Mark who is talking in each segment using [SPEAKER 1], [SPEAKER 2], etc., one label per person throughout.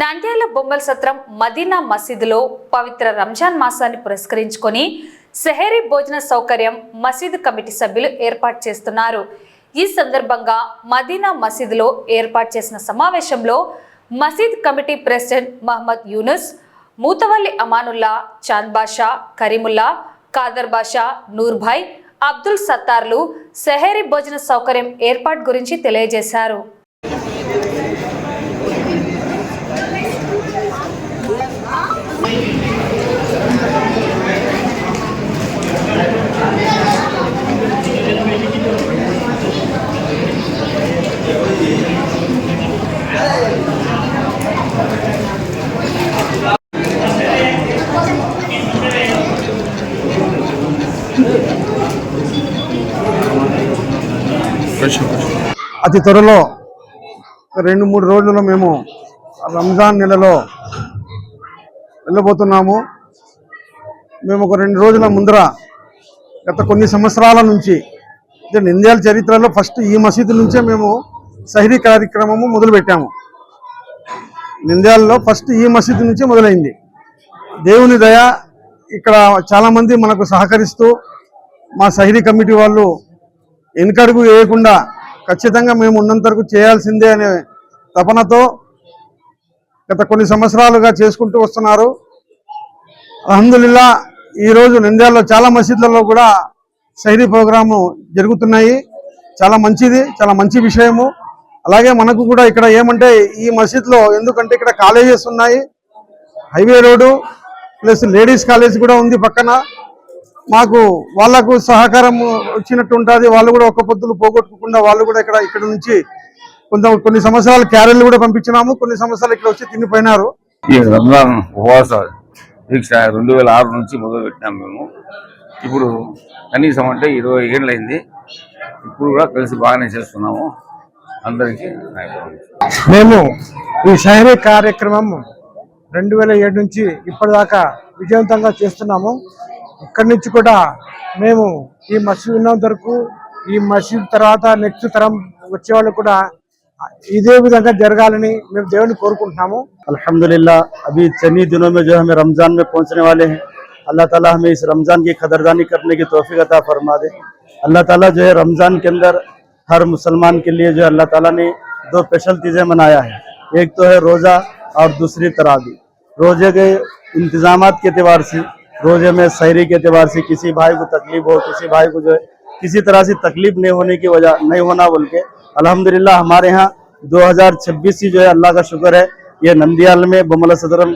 [SPEAKER 1] నంద్యాల బొమ్మల సత్రం మదీనా మసీదులో పవిత్ర రంజాన్ మాసాన్ని పురస్కరించుకొని సెహరీ భోజన సౌకర్యం మసీదు కమిటీ సభ్యులు ఏర్పాటు చేస్తున్నారు. ఈ సందర్భంగా మదీనా మసీదులో ఏర్పాటు చేసిన సమావేశంలో మసీద్ కమిటీ ప్రెసిడెంట్ మహమ్మద్ యూనుస్ మూతవల్లి అమానుల్లా చాంద్ బాషా కరీముల్లా కాదర్ బాషా నూర్భాయ్ అబ్దుల్ సత్తార్లు సెహరీ భోజన సౌకర్యం ఏర్పాటు గురించి తెలియజేశారు.
[SPEAKER 2] అతి త్వరలో రెండు మూడు రోజుల్లో మేము రంజాన్ నెలలో వెళ్ళబోతున్నాము. మేము ఒక రెండు రోజుల ముందర గత కొన్ని సంవత్సరాల నుంచి నింద్యాల చరిత్రలో ఫస్ట్ ఈ మసీదు నుంచే మేము సహరీ కార్యక్రమము మొదలుపెట్టాము. నింద్యాలలో ఫస్ట్ ఈ మసీదు నుంచే మొదలైంది. దేవుని దయ ఇక్కడ చాలామంది మనకు సహకరిస్తూ మా సహరీ కమిటీ వాళ్ళు వెనుకడుగు వేయకుండా ఖచ్చితంగా మేము ఉన్నంత వరకు చేయాల్సిందే అనే తపనతో గత కొన్ని సంవత్సరాలుగా చేసుకుంటూ వస్తున్నారు. అహ్మదుల్లా ఈరోజు నంద్యాలలో చాలా మసీదులలో కూడా శైలి ప్రోగ్రాము జరుగుతున్నాయి. చాలా మంచిది చాలా మంచి విషయము. అలాగే మనకు కూడా ఇక్కడ ఏమంటే ఈ మసీద్లో ఎందుకంటే ఇక్కడ కాలేజెస్ ఉన్నాయి. Highway road plus ladies college కూడా ఉంది పక్కన. మాకు వాళ్ళకు సహకారం వచ్చినట్టు ఉంటుంది. వాళ్ళు కూడా ఒక పొద్దులు పోగొట్టుకోకుండా వాళ్ళు కూడా ఇక్కడ ఇక్కడ నుంచి కొంత కొన్ని సంవత్సరాలు క్యారెల్ కూడా పంపించినాము. కొన్ని సంవత్సరాలు ఇక్కడ వచ్చి తినిపోయినారు.
[SPEAKER 3] ఈ రంజాన్ ఉపవాస దీక్ష రెండు వేల ఆరు నుంచి మొదలు పెట్టినాం మేము. ఇప్పుడు కనీసం అంటే ఇరవై ఏళ్ళైంది ఇప్పుడు కూడా కలిసి బాగానే చేస్తున్నాము. అందరికీ
[SPEAKER 4] మేము ఈ షహరీ కార్యక్రమం రెండు వేల ఏడు నుంచి ఇప్పటిదాకా విజయవంతంగా చేస్తున్నాము. ఇక్కడి నుంచి కూడా మేము ఈ మసీద్ ఉన్నంత వరకు ఈ మసీద్ తర్వాత నెక్స్ట్ తరం వచ్చే వాళ్ళు కూడా ఇదే విధంగా జరగాలని మేము దేవుని కోరుకుంటున్నాము
[SPEAKER 5] अल्हम्दुलिल्लाह अभी चंद ही दिनों में जो हमें रमज़ान में पहुंचने वाले हैं अल्लाह ताला हमें इस रमज़ान की कदरदानी करने की तौफीक अता फरमा दे अल्लाह ताला जो है रमज़ान के अंदर हर मुसलमान के लिए जो है अल्लाह ताला ने दो स्पेशल चीज़ें मनाया है एक तो है रोज़ा और दूसरी तरावी रोज़े के इंतजाम के अतबार से रोज़े में शहरी के अतबार से किसी भाई को तकलीफ़ हो, किसी भाई को जो है, किसी तरह से तकलीफ़ नहीं होने की वजह, नहीं होना बोल के अल्हम्दुलिल्लाह हमारे यहाँ 2026 से जो है अल्लाह का शुक्र है, ये नंदियाल में बमला सदरम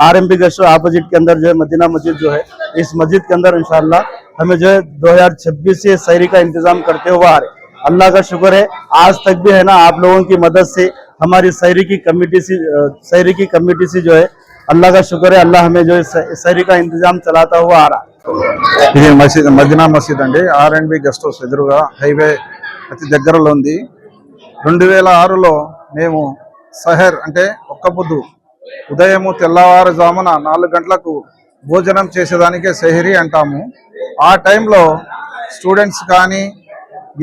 [SPEAKER 5] R M P guest opposite के अंदर जो है मदीना मस्जिद जो है, इस मस्जिद के अंदर इंशाल्लाह हमें जो है 2026 से शहरी का इंतज़ाम करते हुए आ रहे अल्लाह का शुक्र है, आज तक भी है ना आप लोगों की मदद से हमारी शहरी की कमेटी से शहरी की कमेटी से जो है अल्लाह का शुक्र है अल्लाह हमें जो है शहरी का इंतजाम चलाता हुआ आ रहा है
[SPEAKER 2] ఇది మసీద్ మదీనా మసీద్ అండి R and B guest house ఎదురుగా హైవే అతి దగ్గరలో ఉంది రెండు వేల ఆరులో మేము సహర్ అంటే ఒక్క పొద్దు ఉదయము తెల్లవారుజామున నాలుగు గంటలకు భోజనం చేసేదానికే సెహరీ అంటాము ఆ టైంలో స్టూడెంట్స్ కానీ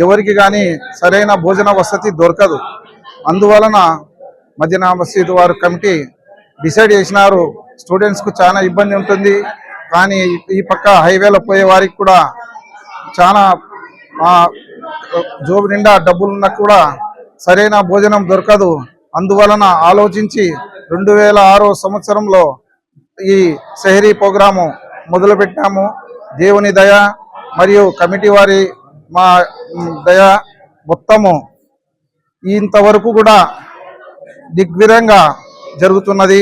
[SPEAKER 2] ఎవరికి కానీ సరైన భోజన వసతి దొరకదు అందువలన మదీనా మసీద్ వారు కమిటీ డిసైడ్ చేసినారు. స్టూడెంట్స్కు చాలా ఇబ్బంది ఉంటుంది. కానీ ఈ పక్క హైవేలో పోయే వారికి కూడా చాలా జోబు నిండా డబ్బులున్నా కూడా సరైన భోజనం దొరకదు. అందువలన ఆలోచించి రెండు వేల ఆరో సంవత్సరంలో ఈ సెహరీ ప్రోగ్రాము మొదలుపెట్టాము. దేవుని దయ మరియు కమిటీ వారి మా దయ మొత్తము. ఇంతవరకు కూడా దిగ్విరంగా జరుగుతున్నది.